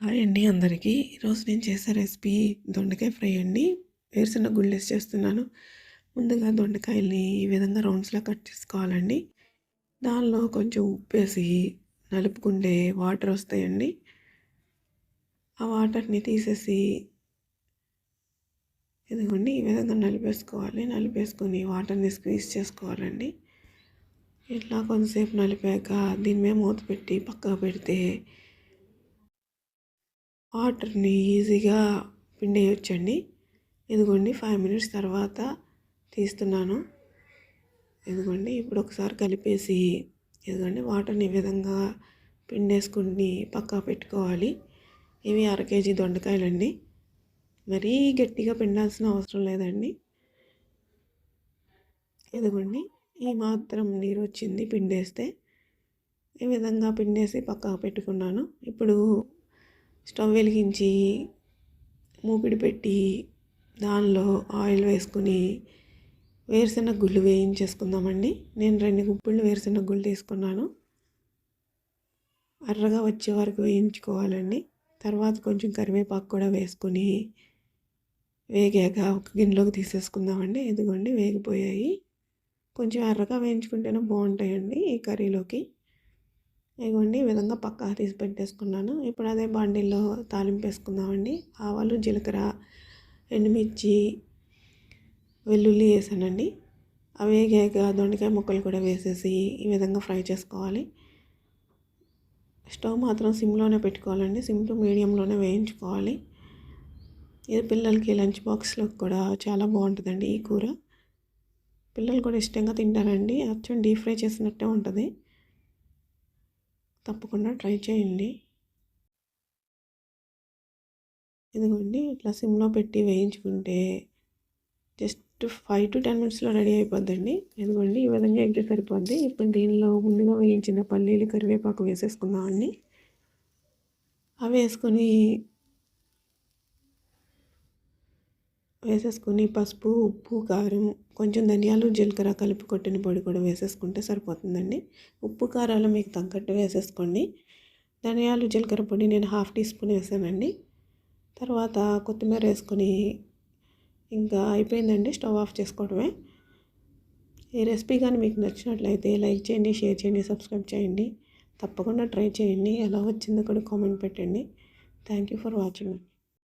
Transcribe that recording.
Hi అండి అందరికీ. ఈరోజు నేను చేసే రెసిపీ దొండకాయ ఫ్రై అండి. వేరుశనగ గుళ్ళు చేస్తున్నాను. ముందుగా దొండకాయల్ని ఈ విధంగా రౌండ్స్లో కట్ చేసుకోవాలండి. దానిలో కొంచెం ఉప్పు వేసి నలుపుకుంటే వాటర్ వస్తాయండి. ఆ వాటర్ని తీసేసి ఇదిగోండి ఈ విధంగా నలిపేసుకోవాలి. నలిపేసుకొని వాటర్ని స్క్వీజ్ చేసుకోవాలండి. ఇట్లా కొంతసేపు నలిపాక దీని మీద మూత పెట్టి పక్కకు పెడితే వాటర్ని ఈజీగా పిండేయొచ్చండి. ఇదిగోండి ఫైవ్ మినిట్స్ తర్వాత తీస్తున్నాను. ఇదిగోండి ఇప్పుడు ఒకసారి కలిపేసి ఇదిగోండి వాటర్ని ఈ విధంగా పిండేసుకుని పక్కా పెట్టుకోవాలి. ఇవి అర కేజీ దొండకాయలండి. మరీ గట్టిగా పిండాల్సిన అవసరం లేదండి. ఇదిగోండి ఈ మాత్రం నీరు వచ్చింది పిండేస్తే ఈ విధంగా పిండేసి పక్కకు పెట్టుకున్నాను. ఇప్పుడు స్టవ్ వెలిగించి మూపిడి పెట్టి దానిలో ఆయిల్ వేసుకుని వేరుశెనగ గుళ్ళు వేయించేసుకుందామండి. నేను రెండు గుప్పిళ్ళు వేరుశెనగ గుళ్ళు తీసుకున్నాను. అర్రగా వచ్చే వరకు వేయించుకోవాలండి. తర్వాత కొంచెం కరివేపాకు కూడా వేసుకుని వేగాక ఒక గిన్నెలోకి తీసేసుకుందామండి. ఇదిగోండి వేగిపోయాయి. కొంచెం ఎర్రగా వేయించుకుంటేనే బాగుంటాయండి ఈ కర్రీలోకి. ఇదిగోండి ఈ విధంగా పక్కా తీసి పెట్టేసుకున్నాను. ఇప్పుడు అదే బాండీలో తాలింపు వేసుకుందామండి ఆవాలు జీలకర్ర ఎండుమిర్చి వెల్లుల్లి వేసానండి. అవి వేగాక దొండకాయ ముక్కలు కూడా వేసేసి ఈ విధంగా ఫ్రై చేసుకోవాలి. స్టవ్ మాత్రం సిమ్లోనే పెట్టుకోవాలండి. సిమ్ టు మీడియంలోనే వేయించుకోవాలి. ఇది పిల్లలకి లంచ్ బాక్స్లో కూడా చాలా బాగుంటుందండి ఈ కూర. పిల్లలు కూడా ఇష్టంగా తింటారండి. అచ్చం డీప్ ఫ్రై చేసినట్టే ఉంటుంది. తప్పకుండా ట్రై చేయండి. ఇదిగోండి ఇట్లా సిమ్లో పెట్టి వేయించుకుంటే జస్ట్ ఫైవ్ టు టెన్ మినిట్స్లో రెడీ అయిపోద్దండి. ఇదిగోండి ఈ విధంగా ఎగ్గి సరిపోద్ది. ఇప్పుడు దీనిలో ముందుగా వేయించిన పల్లీలు కరివేపాకు వేసేసుకుందామండి. అవి వేసుకొని వేసేసుకొని పసుపు ఉప్పు కారం కొంచెం ధనియాలు జీలకర్ర కలిపి కొట్టిన పొడి కూడా వేసేసుకుంటే సరిపోతుందండి. ఉప్పు కారాలు మీకు తగ్గట్టు వేసేసుకోండి. ధనియాలు జీలకర్ర పొడి నేను హాఫ్ టీ స్పూన్ వేసానండి. తర్వాత కొత్తిమీర వేసుకొని ఇంకా అయిపోయిందండి స్టవ్ ఆఫ్ చేసుకోవడమే. ఈ రెసిపీ కానీ మీకు నచ్చినట్లయితే లైక్ చేయండి షేర్ చేయండి సబ్స్క్రైబ్ చేయండి. తప్పకుండా ట్రై చేయండి. ఎలా వచ్చిందో కూడా కామెంట్ పెట్టండి. Thank you for watching.